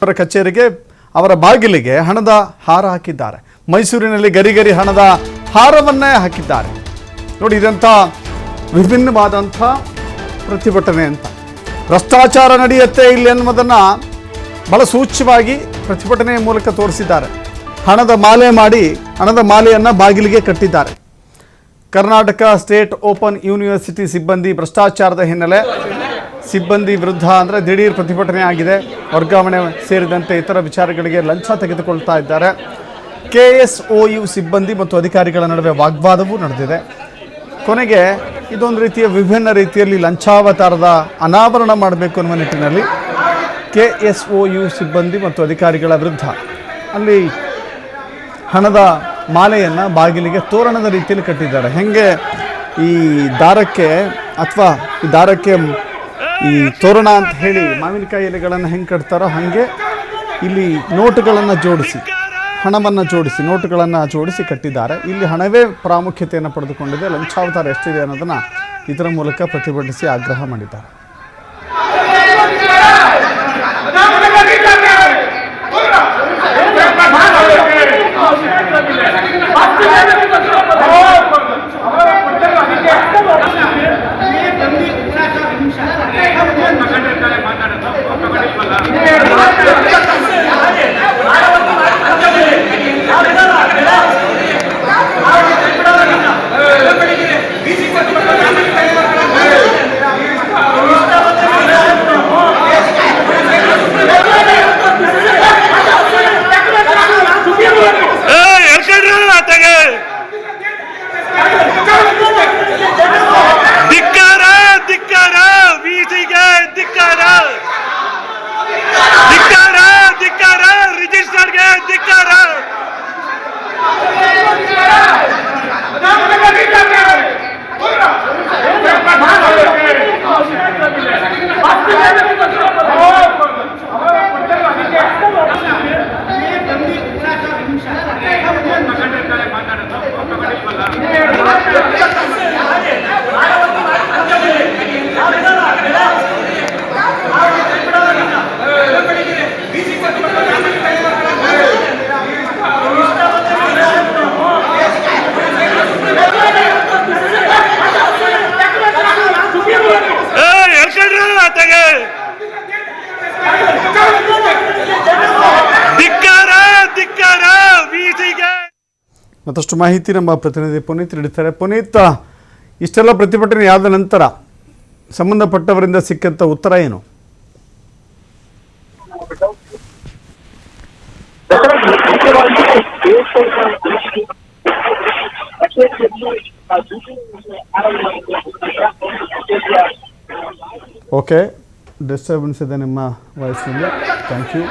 ಅವರ ಕಚೇರಿಗೆ ಅವರ ಬಾಗಿಲಿಗೆ ಹಣದ ಹಾರ ಹಾಕಿದ್ದಾರೆ. ಮೈಸೂರಿನಲ್ಲಿ ಗರಿಗರಿ ಹಣದ ಹಾರವನ್ನೇ ಹಾಕಿದ್ದಾರೆ. ನೋಡಿ, ಇದಂಥ ವಿಭಿನ್ನವಾದಂಥ ಪ್ರತಿಭಟನೆ ಅಂತ. ಭ್ರಷ್ಟಾಚಾರ ನಡೆಯುತ್ತೆ ಇಲ್ಲಿ ಅನ್ನೋದನ್ನು ಬಹಳ ಸೂಚ್ಯವಾಗಿ ಪ್ರತಿಭಟನೆಯ ಮೂಲಕ ತೋರಿಸಿದ್ದಾರೆ. ಹಣದ ಮಾಲೆ ಮಾಡಿ ಹಣದ ಮಾಲೆಯನ್ನು ಬಾಗಿಲಿಗೆ ಕಟ್ಟಿದ್ದಾರೆ. ಕರ್ನಾಟಕ ಸ್ಟೇಟ್ ಓಪನ್ ಯೂನಿವರ್ಸಿಟಿ ಸಿಬ್ಬಂದಿ ಭ್ರಷ್ಟಾಚಾರದ ಹಿನ್ನೆಲೆ ಸಿಬ್ಬಂದಿ ವಿರುದ್ಧ ಅಂದರೆ ದಿಢೀರ್ ಪ್ರತಿಭಟನೆ ಆಗಿದೆ. ವರ್ಗಾವಣೆ ಸೇರಿದಂತೆ ಇತರ ವಿಚಾರಗಳಿಗೆ ಲಂಚ ತೆಗೆದುಕೊಳ್ತಾ ಇದ್ದಾರೆ. ಕೆ ಎಸ್ ಒ ಯು ಸಿಬ್ಬಂದಿ ಮತ್ತು ಅಧಿಕಾರಿಗಳ ನಡುವೆ ವಾಗ್ವಾದವೂ ನಡೆದಿದೆ. ಕೊನೆಗೆ ಇದೊಂದು ರೀತಿಯ ವಿಭಿನ್ನ ರೀತಿಯಲ್ಲಿ ಲಂಚಾವತಾರದ ಅನಾವರಣ ಮಾಡಬೇಕು ಅನ್ನುವ ನಿಟ್ಟಿನಲ್ಲಿ ಕೆ ಎಸ್ ಒ ಯು ಸಿಬ್ಬಂದಿ ಮತ್ತು ಅಧಿಕಾರಿಗಳ ವಿರುದ್ಧ ಅಲ್ಲಿ ಹಣದ ಮಾಲೆಯನ್ನು ಬಾಗಿಲಿಗೆ ತೋರಣದ ರೀತಿಯಲ್ಲಿ ಕಟ್ಟಿದ್ದಾರೆ. ಹೆಂಗೆ ಈ ದಾರಕ್ಕೆ ಅಥವಾ ಈ ದಾರಕ್ಕೆ ಈ ತೋರಣ ಅಂತ ಹೇಳಿ ಮಾವಿನಕಾಯಿ ಎಲೆಗಳನ್ನು ಹೆಂಗೆ ಕಟ್ತಾರೋ ಹಾಗೆ ಇಲ್ಲಿ ನೋಟುಗಳನ್ನು ಜೋಡಿಸಿ, ಹಣವನ್ನು ಜೋಡಿಸಿ, ನೋಟುಗಳನ್ನು ಜೋಡಿಸಿ ಕಟ್ಟಿದ್ದಾರೆ. ಇಲ್ಲಿ ಹಣವೇ ಪ್ರಾಮುಖ್ಯತೆಯನ್ನು ಪಡೆದುಕೊಂಡಿದೆ. ಲಂಚಾವತಾರ ಎಷ್ಟಿದೆ ಅನ್ನೋದನ್ನು ಇದರ ಮೂಲಕ ಪ್ರತಿಭಟಿಸಿ ಆಗ್ರಹ ಮಾಡಿದ್ದಾರೆ. ಎಲ್ಕಡ್ರಲ್ಲ ತೆಗೆ ಧಿಕ್ಕಾರ ಧಿಕ್ಕಾರ ವಿಸಿಗೆ. ಮತ್ತಷ್ಟು ಮಾಹಿತಿ ನಮ್ಮ ಪ್ರತಿನಿಧಿ ಪುನೀತ್ ನೀಡುತ್ತಾರೆ ಪುನೀತ್ ಇಷ್ಟೆಲ್ಲ ಪ್ರತಿಭಟನೆ ಆದ ನಂತರ ಸಂಬಂಧಪಟ್ಟವರಿಂದ ಸಿಕ್ಕಂತ ಉತ್ತರ ಏನು? ಓಕೆ ಡಿಸ್ಟರ್ಬೆನ್ಸ್ ಇದೆ ನಿಮ್ಮ ವಾಯ್ಸ್ನಲ್ಲಿ ಥ್ಯಾಂಕ್ ಯು